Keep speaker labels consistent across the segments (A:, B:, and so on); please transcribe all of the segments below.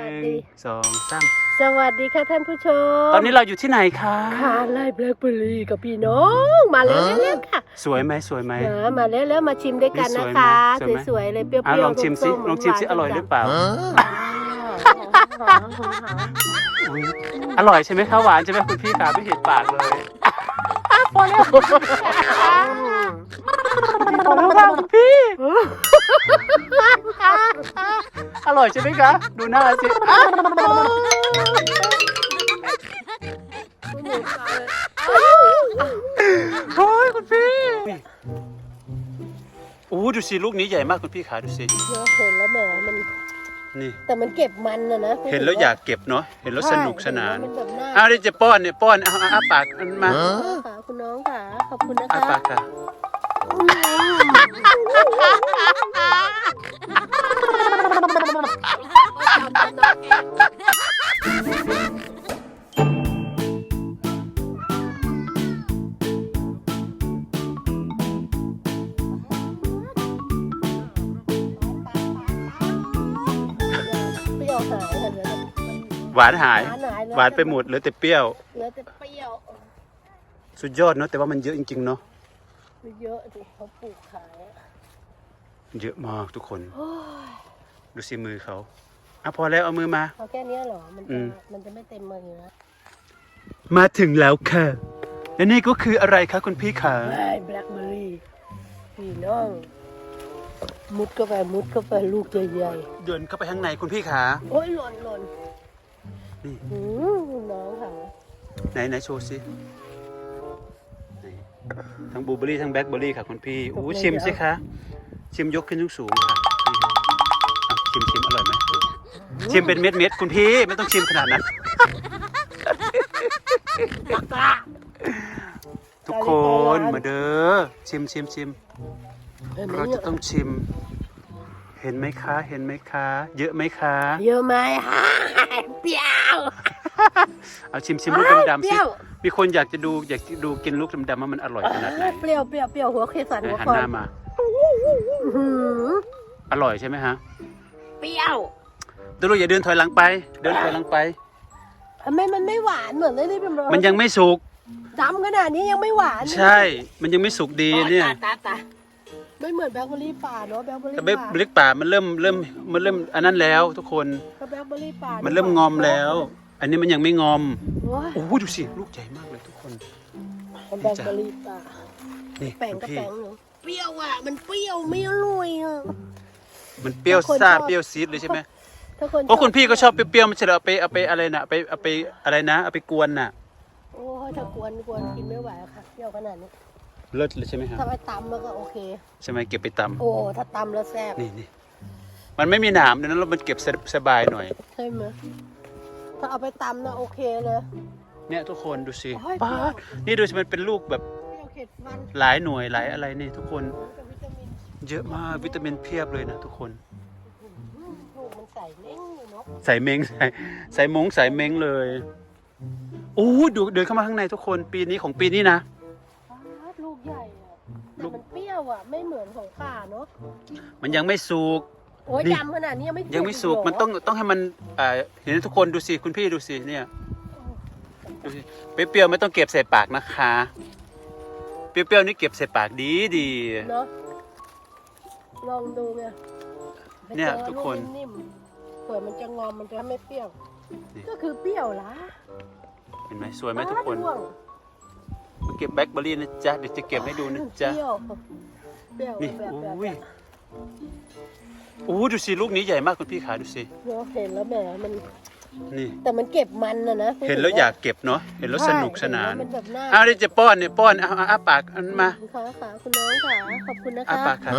A: นึ่
B: ดี
A: งสองสาม
B: สวัสดีค่ะท่านผู้ชม
A: ตอนนี้เราอยู่ที่ไหนคะ
B: ทานไล่แบล็คเบอร์รี่กับพี่น้อง มาแล้วเร็วๆค่ะ
A: สวยไหมสวยไหม
B: นะมาแล้วแล้วมาชิมด้วยกันนะคะ
A: สวยไหม
B: สวยๆเลยเปรี้ยว
A: อะ
B: ๆ
A: ลองชิมซิ
B: ส้ๆ
A: ลองชิมซิ
B: หวานๆ
A: อร่อยหรือเปล่า
B: หวาน
A: อุ๊ยอร่อยใช่ไหมคะหวานใช่ไหมคุณพี่ขาไม่เห็นปากเลย พอแล้วพอแล้วค่ะคุณพี่ อร่อยใช่ไหมคะ ดูหน้าสิโอ้ยคุณพี่โอ้ดูสิลูกนี้ใหญ่มากคุณพี่ขาดูสิ
B: ๆเนอะเห็นแล้วแหมมัน
A: นี่
B: แต่มันเก็บมันนะนะ
A: เห็นแล้วอยากเก็บเนาะ เห็นแล้วสนุกสนาน
B: ใช่เห็แล้วมัแบบน่า
A: อ้าวเดี๋ยวจะป้อนเนี่ยป้อนเอาเอาอ้าปากอันมา
B: ค่ะคุณน้องค่ะ ขอบคุณนะ
A: อ้า
B: คะ
A: ปากค่ะ
B: เปรี้ยวหายค่ะเหลือแต่
A: หวานหาย
B: หวานหายเหลือ
A: หวานไปหมดเหลือแต่เปรี้ยว
B: เหลือแต่เปรี้ยว
A: สุดยอดเนาะแต่ว่ามันเยอะจริงๆเนาะ
B: เยอะสิเขาปลูกขายอะ
A: เยอะมากทุกคน
B: โอ้ย
A: ดูสิมือเขาอะพอแล้วเอามือมา
B: เอาแค่เนี้ยเหรอ มัน
A: อื
B: จะ
A: ม
B: มันจะไม่เต็มมือนะ
A: มาถึงแล้วค่ะ และนี่ก็คืออะไรคะคุณพี่ขา
B: ไอ้แบล็คเบอร์รี่พี่น้อง มุดเข้าไปมุดเข้าไปลูกใหญ่
A: เดินเข้าไปข้างในคุณพี่ขา
B: ๆโอ้ยหล่นหล่น
A: นี่
B: หืมน้องค่ะ
A: ไหนไหนโชว์สิไหนทั้งบลูเบอรี่ทั้งแบล็คเบอรี่ค่ะคุณพี่อู้ชิมสิคะ ชิมยกขึ้นสูงๆค่ะนี่อะชิมชิมอร่อยไหมชิมเป็นเม็ดเม็ดๆคุณพี่ไม่ต้องชิมขนาดนั้น ทุกคนมาเด้อชิมชิมชิม
B: เห็นไหม
A: เรา
B: เนี่
A: จะ
B: ย
A: ต้องชิม เห็นไหมคะ เห็นไหมคะ เยอะไหมคะ
B: เยอะไหมฮะเปรี้ยว
A: เอาชิมชิมลูกดำๆ
B: เป
A: สิ
B: รี้ยว
A: มีคนอยากจะดูอยากจะดูกินลูกดำๆว่ามันอร่อยขนาดไหน
B: เปรี้ยวเปรี้ยวเปรี้ยวหัวเคสันหัว
A: หัน
B: คอ
A: หน้ามา
B: อื้อหือ
A: อร่อยใช่ไหมฮะ
B: เปรี้ยว
A: ดูลูกอย่าเดินถอยหลังไป เดินถอยหลังไป
B: ทำไมมันไม่หวานเหมือนเลยนี่เป็น
A: มันยังไม่สุก
B: ดำขนาดนี้ยังไม่หวาน
A: ใช่ มันยังไม่สุกดีเนี่ย
B: ตาตาตาไม่เหมือนแบล็คเบอร์รี่ป่าเนาะแบล็คเบอร์รี่
A: แต่
B: ป่า
A: เบลิกป่ามันเริ่มเริ่มมันเริ่มอันนั้นแล้ว ทุกคน
B: ก็แบล็คเบอร์รี่ป่า
A: มั
B: มัน
A: เริ่มงอมแล้ว อันนี้มันยังไม่งอม
B: โอ้ย
A: โอ้โหดูสิ ลูกใหญ่มากเลยทุกคน
B: มันแบล็คเบอร์รี่ป่า
A: นี่
B: แป้ง
A: คุณ
B: ก็
A: พี่
B: แป้งหนู เปรี้ยวอะ มันเปรี้ยวไม่อร่อยอะ
A: มันเปรี้ยว
B: ถ้าคน
A: ซ่า
B: ชอบ
A: เปรี้ยวซีดเลยใช่ไหม
B: ถ้าคน
A: เพราะคุณพี่ก็ชอบเปรี้ยวๆไม่ใช่เหรอเอาไปเอาไปอะไรนะไปเอาไปอะไรนะเอาไปกวนน่ะ
B: โอ้ยถ้ากวนกวนกินไม่ไหวอะค่ะเปรี้ยวขนาดนี้
A: เลิศเลยใช่ไหมครับ
B: ถ้าไปตำมันก็โอเค
A: ใช่ไหมเก็บไปต
B: โอ้ถ้าตำแล้วแซ่บำ
A: นี่นี่มันไม่มีหนามดังนั้นเรามันเก็บสบายหน่อย
B: ใช่ไหมถ้าเอาไปตำนะโอเคเลย
A: เนี่ยทุกคนดูสิ
B: โอ้ย
A: ป้าดนี่ดูสิมันเป็นลูกแบบ
B: เปรี้ยวเข็ดฟัน
A: หลายหน่วยหลายอะไรนี่ทุกคน
B: กับวิตามิน
A: เยอะมากวิตามินเพียบเลยนะทุกคน
B: ลูกมันใส่เล้งอยู่เนาะ
A: ใส่เม้งใส่ใส่มงใส่เม้งเลยโอ้ดูเดินเข้ามาข้างในทุกคนปีนี้ของปีนี้นะ
B: ป๊าดลูกใหญ่อะ
A: ลู
B: แต่
A: ก
B: มันเปรี้ยวอะไม่เหมือนของป่าเนาะ
A: มันยังไม่สุก
B: โอ้ย
A: นี่
B: ดำขนาดนี้ยังไม่
A: ยังไม่สุก
B: เหร
A: มันต้องต้องให้มันอ่าเห็นไหมทุกคนดูสิคุณพี่ดูสิเนี่ยดูสิเปรี้ยวๆไม่ต้องเก็บใส่ปากนะคะ เปรี้ยวๆนี่เก็บใส่ปากดีดี
B: เนาะลองดูไง
A: เนี่ย
B: ไปจอ
A: ทุกคน
B: นิ่มๆเผื่อมันจะงอมมันจะไม่เปรี้ยว
A: นี่
B: ก็คือเปรี้ยวละ
A: เห็นไหมสวยไหมทุกคน
B: ร่วง
A: มาเก็บแบล็คเบอร์รี่นะจ๊ะเดี๋ยวจะเก็บให้ดูนะจ๊ะ
B: เปรี้ยวเปรี้ยว
A: นี่
B: แบบแบบ
A: อุ้ยโอ้ดูสิลูกนี้ใหญ่มากคุณพี่ขาดูสิ
B: เนาะเห็นแล้วแหมมัน
A: นี่
B: แต่มันเก็บมันนะนะ
A: เห็นแล้วอยากเก็บเนาะเห็นแล้วสนุกสนาน
B: ใช่เห็แล้วมันแบบน่า
A: อ้าวเดี๋ยวจะป้อนเนี่ยป้อนเอาเอาอ้าปากอันมา
B: ค่ะค่ะคุณน้องค่ะขอบคุณนะ
A: อ้า
B: คะ
A: ปากค่ะ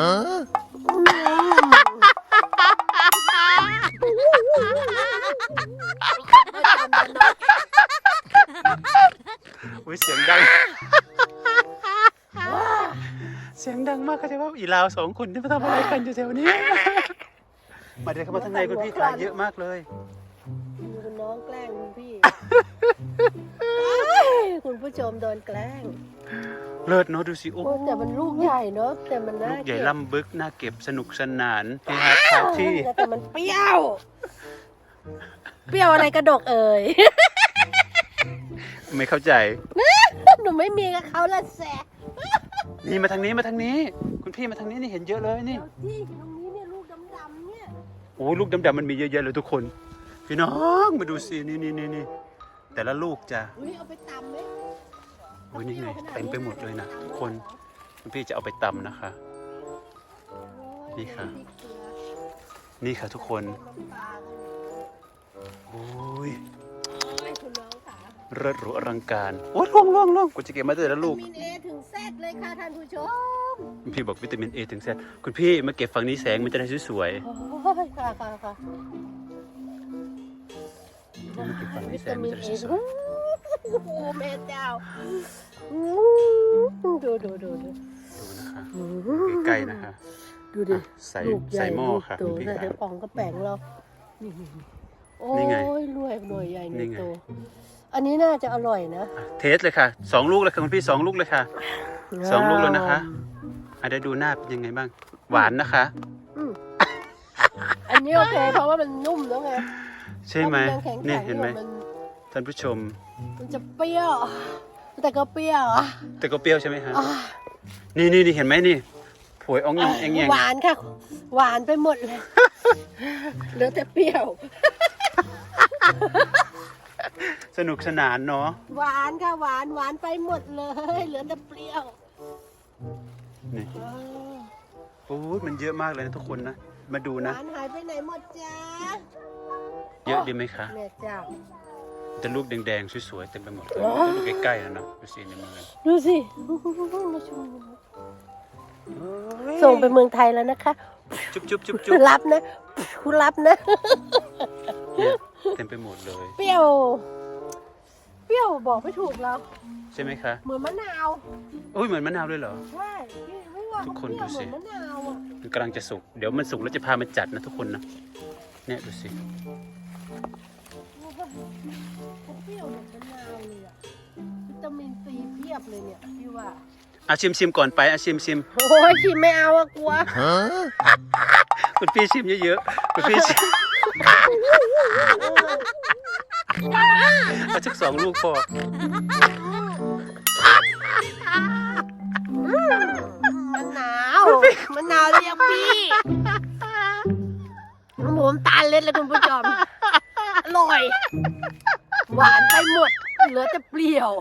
A: อุ้ยเสียงดัง เสียงดังมากเขาใจว่าอีลาวสองคนที่มาทำอะไรกันอยู่แถวนี้มาเดินเข้ามาทางในคุณพี่ขาเยอะมากเลย
B: คุณน้ องแกล้งคุณพี่ คุณผู้ชมโดนแกล้ง
A: เลิศเนาะดูสิโอ้
B: โอ้แต่มันลูกใหญ่เนาะแต่มันน่า
A: ลูกใหญ่
B: เก็บ
A: ล่ำบึกน่าเก็บสนุกสนานเฮฮาคาที่
B: แต่มันเปรี้ยว เปรี้ยวอะไรกระดกเอ่ย
A: ไม่เข้าใจ
B: หนูไม่มีกับเขาละแส
A: นี่มาทางนี้มาทางนี้ คุณพี่มาทางนี้นี่เห็นเยอะเลยนี่
B: เดี๋ยวที่ตรงนี้เนี่ยลูกดำๆเนี่ย
A: โอ้ยลูกดำๆมันมีเยอะๆเลยทุกคน พี่น้องมาดูสินี่นี่นี่นี่แต่ละลูกจ้ะ
B: อุ้ยเอาไปตำไหม
A: โอ้ยนี่ไงเต็มไปหมดเลยนะทุกคนคุณพี่จะเอาไปตำนะคะ นี่ค่ะ นี่ค่ะทุกคนโอ้ย
B: ไอ้คุณน้องค่ะ
A: เลิศหรูอลังการโอ้ยล่วงล่วงล่วงกูจะเก็บมาแต่ละลูก
B: วิตามินเอถึงแซดเลยค่ะท่านผู้ชม
A: คุณพี่บอกวิตามินเอถึงแซดคุณพี่มาเก็บฝั่งนี้แสงมันจะได้สวย
B: โอ้ยค่ะค่ะค่ะ วิ
A: แส
B: ตาง
A: มั
B: มิ
A: น
B: น
A: จะ
B: เอ
A: ได้สวย
B: โอ้โหแม่เจ้าอู้ดูดูดูดู
A: ๆดูนะคะใกล้ๆนะคะ
B: ดูดิ
A: อะใส่
B: ลูกใหญ่
A: ใส่หม้อค่ะ
B: ลู
A: คุ
B: ก
A: ณพี่
B: โต
A: ค่ะ
B: เดี๋ยวป่องก็แป่งเรานี่โอ้
A: นี่ไง
B: ยรวยหน่วยใหญ่หน่
A: นี่
B: วย
A: ไง
B: โตอันนี้น่าจะอร่อยนะ
A: อะเทสเลยค่ะสองลูกเลยค่ะคุณพี่สองลูกเลยค่ะสองลูกแล้วนะคะอาจจะดูหน้าเป็นยังไงบ้าง หวานนะคะ
B: อืมอันนี้โอเคเพราะว่ามันนุ่มแล้วไง
A: ใช่ไหม
B: ถ้ามันยังแข็งๆ
A: เนี่ยเห็นไหม
B: มัน
A: ท่านผู้ชม
B: มันจะเปรี้ยว แต่ก็เปรี้ยวอะ
A: แต่ก็เปรี้ยวใช่ไหมฮะ
B: อะ
A: นี่นี่นี่เห็นไหมนี่ผวยอ่องยังเองยัง
B: หวานค่ะ หวานไปหมดเลยเหลือแต่เปรี้ยว
A: สนุกสนานเนาะ
B: หวานค่ะหวานหวานไปหมดเลย เหลือแต่เปรี้ยว
A: นี่
B: อ่า
A: โอ้ยมันเยอะมากเลยนะทุกคนนะ มาดู
B: ห
A: นะ
B: วานหายไปไหนหมดจ้า
A: เยอะดีไหมคะ
B: แม่เจ้า
A: แต่ลูกแดงๆสวยๆเต็มไปหมดเลย
B: อ๋อ
A: ดูใกล้ๆนะเนาะดูสิในมือ
B: ดูสิมาชมส่งไปเมืองไทยแล้วนะคะ
A: จุ๊บจุ๊บจุ๊บจุ๊บ
B: รับนะคุณรับนะ
A: เนี่ยเต็มไปหมดเลย
B: เปรี้ยว เปรี้ยวบอกไม่ถูกเรา
A: ใช่ไหมคะ
B: เหมือนมะนาว
A: โอ้ยเหมือนมะนาวเลยเหรอ
B: ใช่พี่ไม่ว่า
A: ทุกคน
B: เขาเปรี้ยว
A: ดูสิ
B: เหมือนมะนาวอะ
A: มันกำลังจะสุก เดี๋ยวมันสุกแล้วจะพามาจัดนะทุกคนนะเนี่ยดูสิ
B: เขาเปรี้ยวเหมือนมะนาวเลยอะวิตามินซีเพียบเลยเนี่ยพี่ว่า
A: อาชิมชิมก่อนไปอาชิมชิม
B: โอ้ยชิมไม่เอาอะกลัว
A: คุณพี่ชิมเยอะๆคุณพี่ชิมเอาสักสองลูกพอ
B: มะนาวมะนาวเรียกพี่ผมตาเล็ดเลยคุณผู้ชมอ ร่อย หวานไปหมด เหลือจะเปรี้ยว